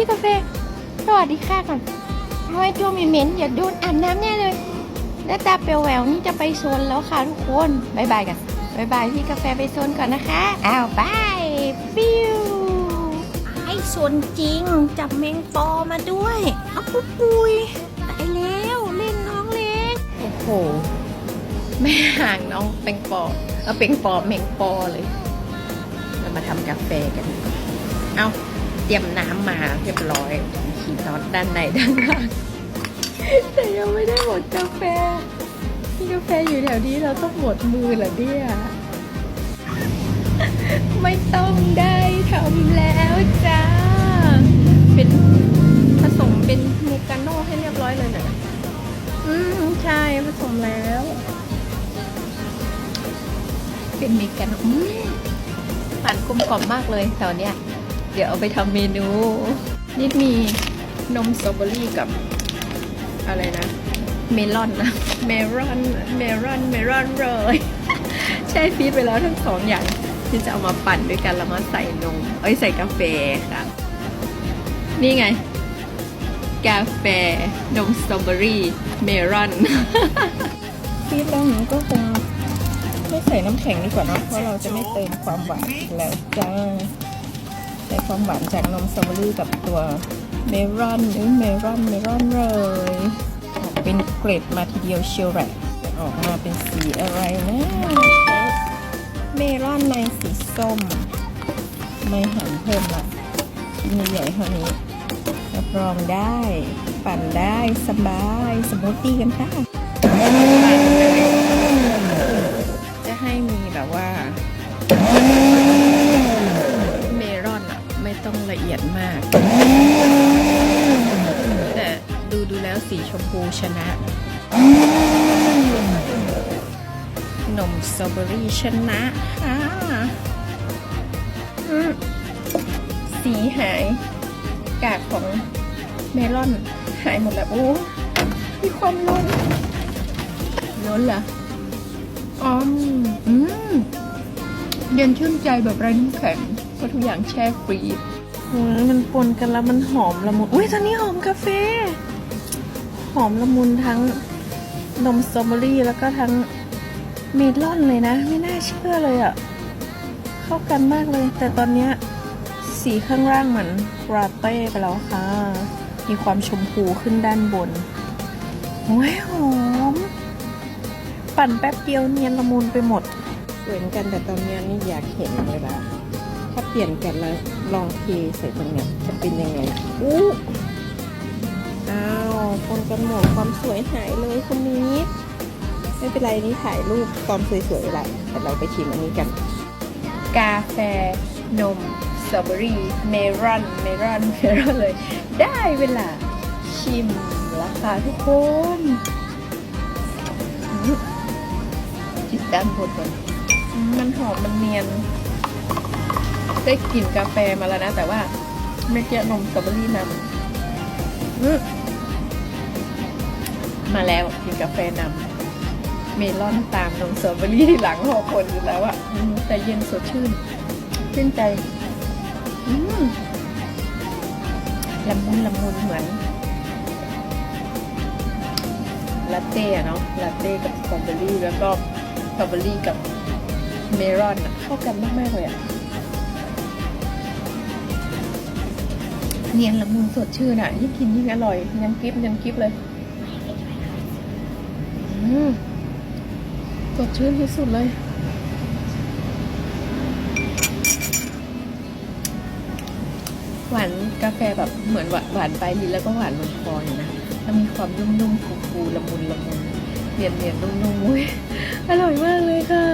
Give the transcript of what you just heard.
พี่กาแฟสวัสดีค่ะก่อนทำไมตัวเหม็นๆอย่าโดนอาบน้ำแน่เลยแล้วตาเปลวแหววนี่จะไปโซนแล้วค่ะทุกคนบายบายกันบายบายพี่กาแฟไปโซนก่อนนะคะอ้าวบายฟิวไอ้โซนจริงจับแมงปอมาด้วยเอาปุยปุยตายแล้วเล่นน้องเล็กโอ้โหแม่ห่างน้องเป็งปอเอาเป็งปอแมงปอเลย เรามาทำกาแฟกันเอาเต รียมน้ำมาเรียบร้อยขีดน็อตด้านในด้านล่างแต่ยังไม่ได้หมดกาแฟพี่กาแฟอยู่แถวนี้เราต้องหมดมือเหรอเนี่ยไม่ต้องได้ทำแล้วจ้า เป็นผสมเป็นมูกาโน่ให้เรียบร้อยเลยนะอืมใช่ผสมแล้ว เป็นเมกาโน่อืมปั่นกลมกล่อมมากเลยตอนเนี้ย เดี๋ยวเอาไปทำเมนูนี่มีนมสตรอเบอรี่กับอะไรนะ เมลอนนะ เมลอน เมลอน เมลอนเลยใช่ฟีดไปแล้วทั้งสองอย่างที่จะเอามาปั่นด้วยกันแล้วมาใส่นม เอ้ยใส่กาแฟค่ะ นี่ไง กาแฟ นมสตรอเบอรี่เมลอนฟีดแล้วหนูก็คงไม่ใส่น้ำแข็งดีกว่านะเพราะเราจะไม่เติมความหวานแล้วจ้า ใส่ความหวานจากนมสตรอเบอรี่กับตัวเมลอนหรือเมลอนเมลอนเลยออกเป็นเกล็ดมาทีเดียวเชียวแหละออกมาเป็นสีอะไรนะเมลอนในสีส้ม ไม่หันเพิ่มละชิ้นใหญ่เท่านี้รับรองได้ ปั่นได้สบายสมูทตี้กันค่ะ จะให้มีแบบว่า ต้องละเอียดมาก แต่ดูดูแล้วสีชมพูชนะนมสตรอเบอรี่ชนะค่ะสีหาย กากของเมลอนหายหมดแล้ว โอ้ มีความล้นล้นเหรออ๋ออืมเย็นชื่นใจแบบไร้น้ำแข็งเพราะทุกอย่างแช่ฟรีซ อืมมันปนกันแล้วมันหอมละมุน อุ้ยตอนนี้หอมกาแฟ หอมละมุนทั้งนมสตรอเบอรี่แล้วก็ทั้งเมลอนเลยนะ ไม่น่าเชื่อเลยอะ่ะ เข้ากันมากเลย แต่ตอนเนี้ยสีข้างล่างเหมือนลาเต้ไปแล้วค่ะ มีความชมพูขึ้นด้านบนโอ้ยหอม ปั่นแป๊บเดียวเนียนละมุนไปหมดเหมือนกันแต่ตอนนี้นี่อยากเห็นเวลา ถ้าเปลี่ยนกันแล้วลองเทใส่ตรงเนี้ยจะเป็นยังไงอู้อ้าวคนกันหมดความสวยหายเลยคนนี้ ไม่เป็นไรนี่ถ่ายรูปตอนสวยๆอะไรแต่เราไปชิมอันนี้กัน กาแฟนมสตรอเบอรี่เมลอนเมลอนเมลอนเลย ได้เวลาชิมแล้วค่ะทุกคนจิตด้านบนมันหอมมันเนียน ได้กลิ่นกาแฟมาแล้วนะ แต่ว่าไม่เกี่ยนมสตรอเบอรี่นำมาแล้วกลินกาแฟนำเมลอนตามนมสตรอเบอรี่หลังหอผลอยู่แล้วอะอืมแต่เย็นสดชื่นชื่นใจละมุนละมุนเหมือนลาเต้อะเนาะลาเต้กับสตรอเบอรี่แล้วก็สตรอเบอรี่กับเมลอนอะเข้ากันมาก ๆ เลยอะ เนียนละมุนสดชื่นอะยิ่งกินยิ่งอร่อยยังกริบยังกริบเลยอืมสดชื่นที่สุดเลย หวานกาแฟแบบเหมือนหวานวานปลายลิ้นแล้วก็หวานลงคออยู่นะแล้วมีความนุ่มๆฟูๆละมุนละมุนเนียนๆนุ่มๆอุ้ยอร่อยมากเลยค่ะ